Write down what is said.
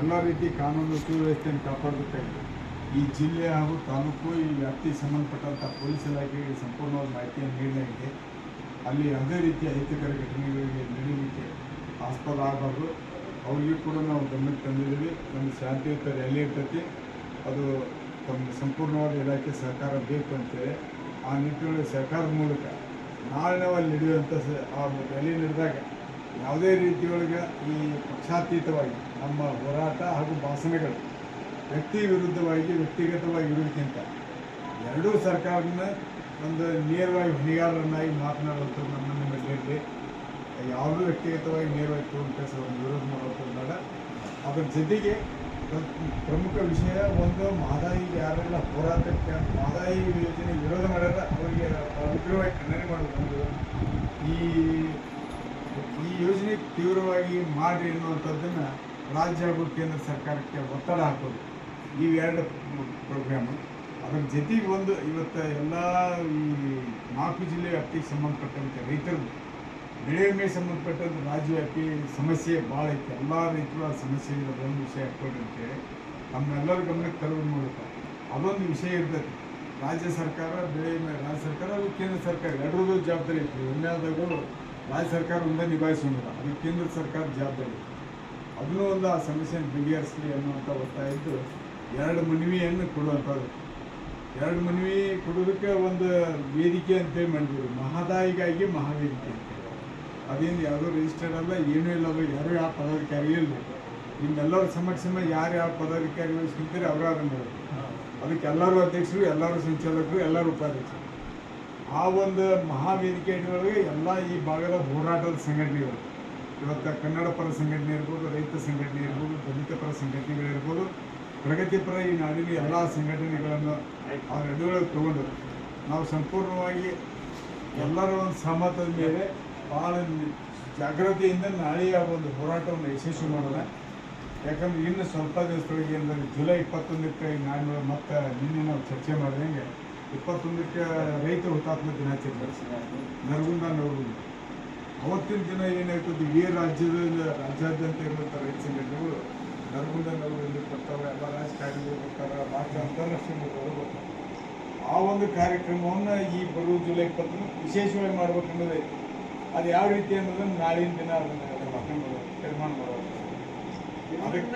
ಎಲ್ಲ ರೀತಿ ಕಾನೂನು ಸುವ್ಯವಸ್ಥೆಯನ್ನು ಕಾಪಾಡಬೇಕಾಗಿದೆ ಈ ಜಿಲ್ಲೆ ಹಾಗೂ ತಾಲೂಕು, ಈ ವ್ಯಾಪ್ತಿಗೆ ಸಂಬಂಧಪಟ್ಟಂಥ ಪೊಲೀಸ್ ಇಲಾಖೆಗೆ ಸಂಪೂರ್ಣವಾದ ಮಾಹಿತಿಯನ್ನು ನೀಡಲಾಗಿದೆ ಅಲ್ಲಿ ಯಾವುದೇ ರೀತಿಯ ಅಹಿತಕರ ಘಟನೆಗಳಿಗೆ ನಡೀಲಿಕ್ಕೆ ಆಸ್ಪದ ಆಗಬಾರ್ದು. ಅವರಿಗೂ ಕೂಡ ನಾವು ಗಮನಕ್ಕೆ ತಂದಿದ್ದೀವಿ. ನಮ್ಮ ಶಾಂತಿಯುತ ರ್ಯಾಲಿ ಇರ್ತೈತಿ. ಅದು ತಮ್ಮ ಸಂಪೂರ್ಣವಾದ ಇಲಾಖೆ ಸಹಕಾರ ಬೇಕು ಅಂತೇಳಿ. ಆ ನಿಟ್ಟಿನಲ್ಲಿ ಸರ್ಕಾರದ ಮೂಲಕ ನಾಳೆ ನಾವು ಅಲ್ಲಿ ನಡೆಯುವಂಥ ಆ ರ್ಯಾಲಿ ನಡೆದಾಗ ಯಾವುದೇ ರೀತಿಯೊಳಗೆ ಈ ಪಕ್ಷಾತೀತವಾಗಿ ನಮ್ಮ ಹೋರಾಟ ಹಾಗೂ ಭಾಷಣಗಳು ವ್ಯಕ್ತಿ ವಿರುದ್ಧವಾಗಿ ವ್ಯಕ್ತಿಗತವಾಗಿ ಇರೋದಕ್ಕಿಂತ ಎರಡೂ ಸರ್ಕಾರನ ಒಂದು ನೇರವಾಗಿ ಹೊಣೆಗಾರರನ್ನಾಗಿ ಮಾತನಾಡುವಂಥದ್ದು ನಮ್ಮ ನಿಮ್ಮಲ್ಲಿ ಯಾವುದೂ ವ್ಯಕ್ತಿಗತವಾಗಿ ನೇರವಾಗಿ ತಗೊಂಡು ಒಂದು ವಿರೋಧ ಮಾಡುವಂಥದ್ದು ಬೇಡ. ಅದ್ರ ಜೊತೆಗೆ ಪ್ರ- ಪ್ರಮುಖ ವಿಷಯ ಒಂದು ಮಾದಾಯಿ ಯಾರೆಲ್ಲ ಹೋರಾಟಕ್ಕೆ ಮಹದಾಯಿ ಯೋಜನೆ ವಿರೋಧ ಮಾಡ್ಯಾರ ಅವರಿಗೆ ಉಗ್ರವಾಗಿ ಖಂಡನೆ ಮಾಡೋದು ಈ ಈ ಯೋಜನೆ ತೀವ್ರವಾಗಿ ಮಾಡಿ ಅನ್ನುವಂಥದ್ದನ್ನು ರಾಜ್ಯ ಹಾಗೂ ಕೇಂದ್ರ ಸರ್ಕಾರಕ್ಕೆ ಒತ್ತಡ ಹಾಕೋದು. ಇವೆರಡು ಪ್ರೋಗ್ರಾಮ್ ಅದರ ಜೊತೆಗೆ ಒಂದು ಇವತ್ತು ಎಲ್ಲ ಈ ನಾಲ್ಕು ಜಿಲ್ಲೆ ವ್ಯಾಪ್ತಿಗೆ ಸಂಬಂಧಪಟ್ಟಂತೆ ರೈತರು, ಬೆಳೆ ವಿಮೆಗೆ ಸಂಬಂಧಪಟ್ಟಂತೆ ರಾಜ್ಯವ್ಯಾಪಿ ಸಮಸ್ಯೆ ಭಾಳ ಐತೆ. ಎಲ್ಲ ರೈತರ ಸಮಸ್ಯೆ ಇದೆ ಅದೊಂದು ವಿಷಯ ಹಾಕ್ಕೊಡ್ರಿ ತಮ್ಮೆಲ್ಲರ ಗಮನಕ್ಕೆ ತರುವ ಮೂಲಕ ಅದೊಂದು ವಿಷಯ ಇರ್ತೈತಿ ರಾಜ್ಯ ಸರ್ಕಾರ, ಬೆಳೆ ವಿಮೆ, ರಾಜ್ಯ ಸರ್ಕಾರ ಹಾಗೂ ಕೇಂದ್ರ ಸರ್ಕಾರ ಎರಡರದ್ದು ಜವಾಬ್ದಾರಿ ಐತಿ. ವಿಮೆದಾಗೂ ರಾಜ್ಯ ಸರ್ಕಾರ ಒಂದೇ ನಿಭಾಯಿಸೋದಿಲ್ಲ ಅದು ಕೇಂದ್ರ ಸರ್ಕಾರ ಜವಾಬ್ದಾರಿ. ಅದನ್ನೂ ಒಂದು ಆ ಸಮಸ್ಯೆಯನ್ನು ಬಗೆಹರಿಸಲಿ ಅನ್ನುವಂಥ ಒತ್ತಾಯ ಇದ್ದು ಎರಡು ಮನವಿಯನ್ನು ಕೊಡುವಂಥದ್ದು. ಎರಡು ಮನವಿ ಕೊಡೋದಕ್ಕೆ ಒಂದು ವೇದಿಕೆ ಅಂತೇಳಿ ಮಾಡಿದ್ರು. ಮಹದಾಯಿಗಾಗಿ ಮಹಾವೇದಿಕೆ ಅಂತ ಅದೇನು ಯಾರೂ ರಿಜಿಸ್ಟರ್ಡ್ ಅಲ್ಲ ಏನೂ ಇಲ್ಲ ಅದು ಯಾರು ಯಾವ ಪದಾಧಿಕಾರಿ ಇಲ್ಲ. ನಿಮ್ಮೆಲ್ಲರ ಸಮಕ್ಷಮ ಯಾರು ಯಾವ ಪದಾಧಿಕಾರಿಗಳು ಸಿಗ್ತಾರೆ ಅವರ ಅದಕ್ಕೆ ಎಲ್ಲರೂ ಅಧ್ಯಕ್ಷರು ಎಲ್ಲರೂ ಸಂಚಾಲಕರು ಎಲ್ಲರೂ ಉಪಾಧ್ಯಕ್ಷರು. ಆ ಒಂದು ಮಹಾವೇದಿಕೆ ಒಳಗೆ ಎಲ್ಲ ಈ ಭಾಗದ ಹೋರಾಟದ ಸಂಘಟನೆಗಳು ಇವತ್ತು ಕನ್ನಡ ಪರ ಸಂಘಟನೆ ಇರ್ಬೋದು, ರೈತ ಸಂಘಟನೆ ಇರ್ಬೋದು, ದಲಿತ ಪರ ಸಂಘಟನೆಗಳಿರ್ಬೋದು ಪ್ರಗತಿಪರ ಈ ನಾಡಿನ ಎಲ್ಲ ಸಂಘಟನೆಗಳನ್ನು ಅವ್ರ ಅಡಿಯೊಳಗೆ ತಗೊಂಡು ನಾವು ಸಂಪೂರ್ಣವಾಗಿ ಎಲ್ಲರ ಒಂದು ಸಹಮತದ ಮೇಲೆ ಭಾಳ ಜಾಗೃತಿಯಿಂದ ನಾಳೆಯ ಒಂದು ಹೋರಾಟವನ್ನು ಯಶಸ್ವಿ ಮಾಡೋಣ. ಯಾಕಂದ್ರೆ ಇನ್ನು ಸ್ವಲ್ಪ ದಿವಸದೊಳಗೆ ಅಂದರೆ ಜುಲೈ ಇಪ್ಪತ್ತೊಂದಕ್ಕೆ ನಾನು ಮತ್ತೆ ನಿನ್ನೆ ನಾವು ಚರ್ಚೆ ಮಾಡಿದಂಗೆ ಇಪ್ಪತ್ತೊಂದಕ್ಕೆ ರೈತ ಹುತಾತ್ಮ ದಿನಾಚರಣೆ ನರಗುಂದ ನರಗುಂದ ಅವತ್ತಿನ ದಿನ ಏನಾಗ್ತದೆ ಈ ರಾಜ್ಯದ ರಾಜ್ಯಾದ್ಯಂತ ಇರುವಂಥ ರೈತ ಸಂಘಟನೆಗಳು ನರಗುಂದ ನರಗುಂದ ಬರ್ತಾವೆ ಎಲ್ಲ ರಾಜಕಾರಣಿಗಳು ಬರ್ತಾರೆ ರಾಜ್ಯ ಅಂತಾರಾಷ್ಟ್ರೀಯ ಮಟ್ಟದವರು ಬರ್ತಾರೆ. ಆ ಒಂದು ಕಾರ್ಯಕ್ರಮವನ್ನು ಈ ಬರುವ ಜುಲೈ ಇಪ್ಪತ್ತೊಂದು ವಿಶೇಷವಾಗಿ ಮಾಡ್ಬೇಕು ಅನ್ನೋದೇ ಅದು ಯಾವ ರೀತಿ ಅನ್ನೋದನ್ನು ನಾಳಿನ ದಿನ ಅದನ್ನು ತೀರ್ಮಾನ ಮಾಡೋದು. ಅದಕ್ಕೆ